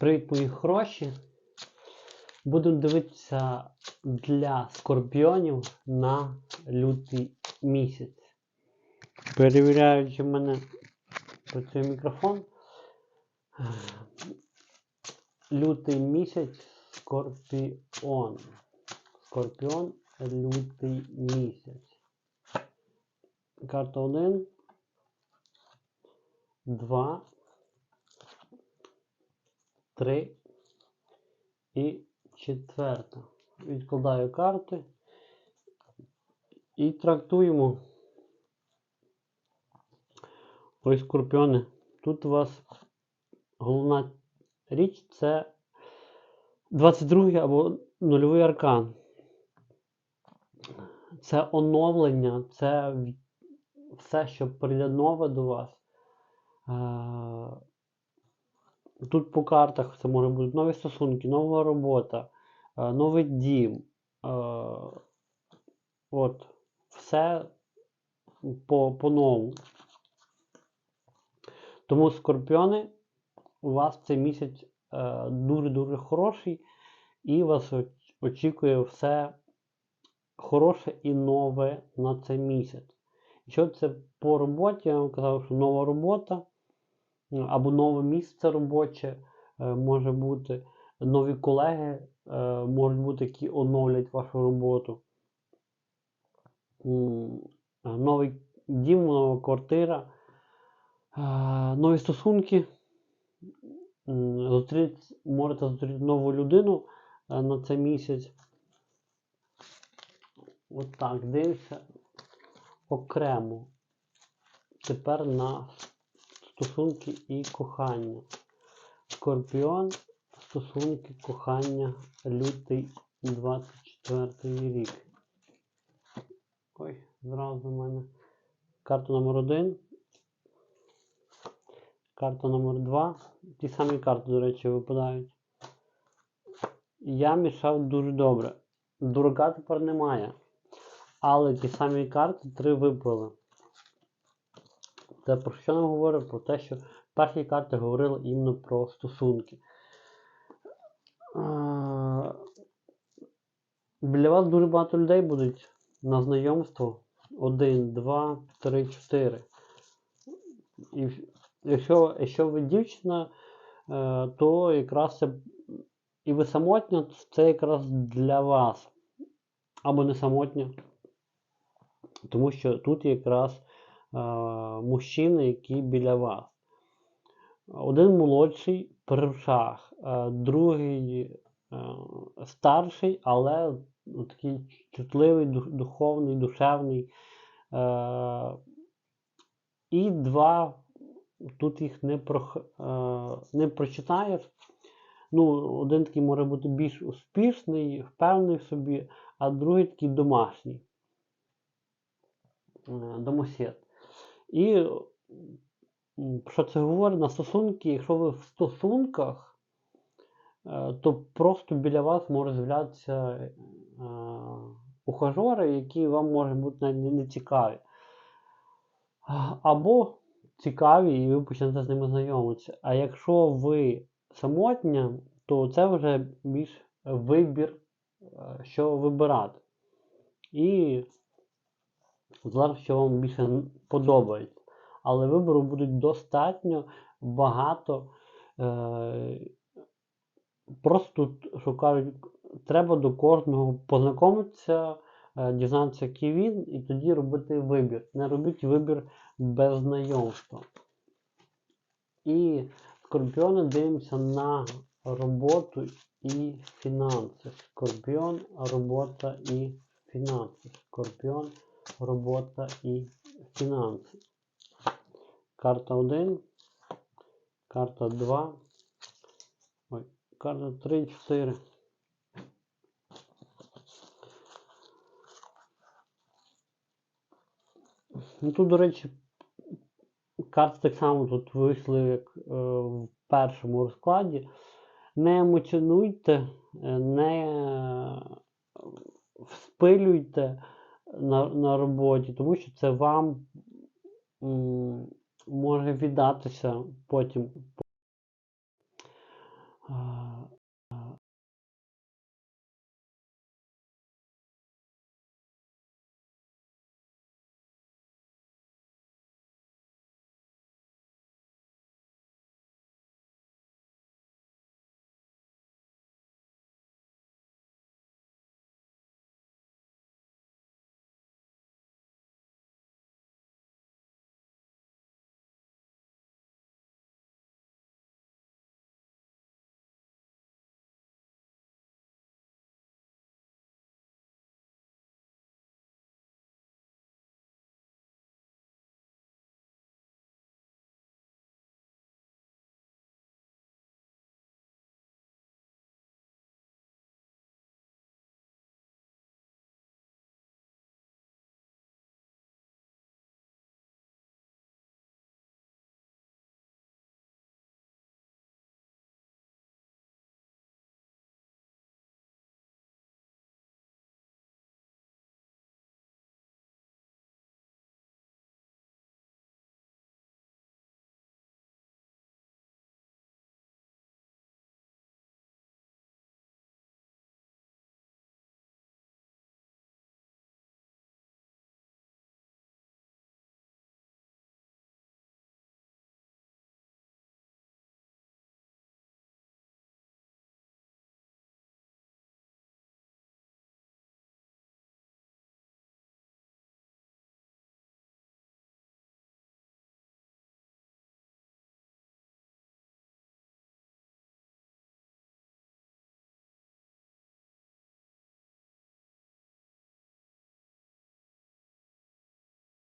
Привіт, мої хороші. Будемо дивитися для скорпіонів на лютий місяць. Перевіряю, чи в мене працює мікрофон. Лютий місяць скорпіон. Скорпіон лютий місяць. Карта 1. 2. 3 і четверта. Відкладаю карти і трактуємо. Ось скорпіони. Тут у вас головна річ це 22 або нульовий аркан. Це оновлення, це все, що прийде нове до вас. Тут по картах це може бути нові стосунки, нова робота, е, новий дім. е, От, все по, по-новому. Тому скорпіони, у вас цей місяць е, дуже-дуже хороший, і вас очікує все хороше і нове на цей місяць. Якщо це по роботі, я вам казав, що нова робота або нове місце робоче е, може бути, нові колеги е, можуть бути, які оновлять вашу роботу. Е, Новий дім, нова квартира, нові стосунки. М, Зустріти, можете зустріти нову людину на цей місяць. От так, дивимося окремо. Тепер на стосунки і кохання. Скорпіон, стосунки, кохання, лютий 24 рік. Ой, зразу в мене. Карта номер один. Карта номер два. Ті самі карти, до речі, випадають. Я мішав дуже добре. Дурака тепер немає. Але ті самі карти три випали. Це про що нам говорить? Про те, що перші карти говорили іменно про стосунки. Біля вас дуже багато людей будуть на знайомство. Один, два, три, чотири. І якщо, якщо ви дівчина, е, то якраз це і ви самотня, це якраз для вас. Або не самотня. Тому що тут якраз мужчини, які біля вас. Один молодший при рушах, е, другий е, старший, але ну, такий чутливий, духовний, душевний. Е, і два, тут їх не, прох, е, не прочитаєш. Ну, один такий може бути більш успішний, впевнений в собі, а другий такий домашній. Е, домосід. І що це говорить на стосунки, якщо ви в стосунках, е, то просто біля вас може з'являтися е, ухажори, які вам можуть бути не цікаві. Або цікаві, і ви почнете з ними знайомитися. А якщо ви самотня, то це вже більш вибір, е, що вибирати. І залежить, що вам більше подобається. Але вибору буде достатньо багато. Е, просто що кажуть, треба до кожного познайомитися, е, дізнатися, який він, і тоді робити вибір. Не робіть вибір без знайомства. І скорпіони дивимося на роботу і фінанси. Скорпіон, робота і фінанси. Скорпіон, робота і фінанси. Карта 1, карта 2, ой, карта 3, 4. Ну тут, до речі, карти так само тут вийшли, як е, в першому розкладі. Не емоціонуйте, не е, вспилюйте на, на роботі, тому що це вам м, може віддатися потім.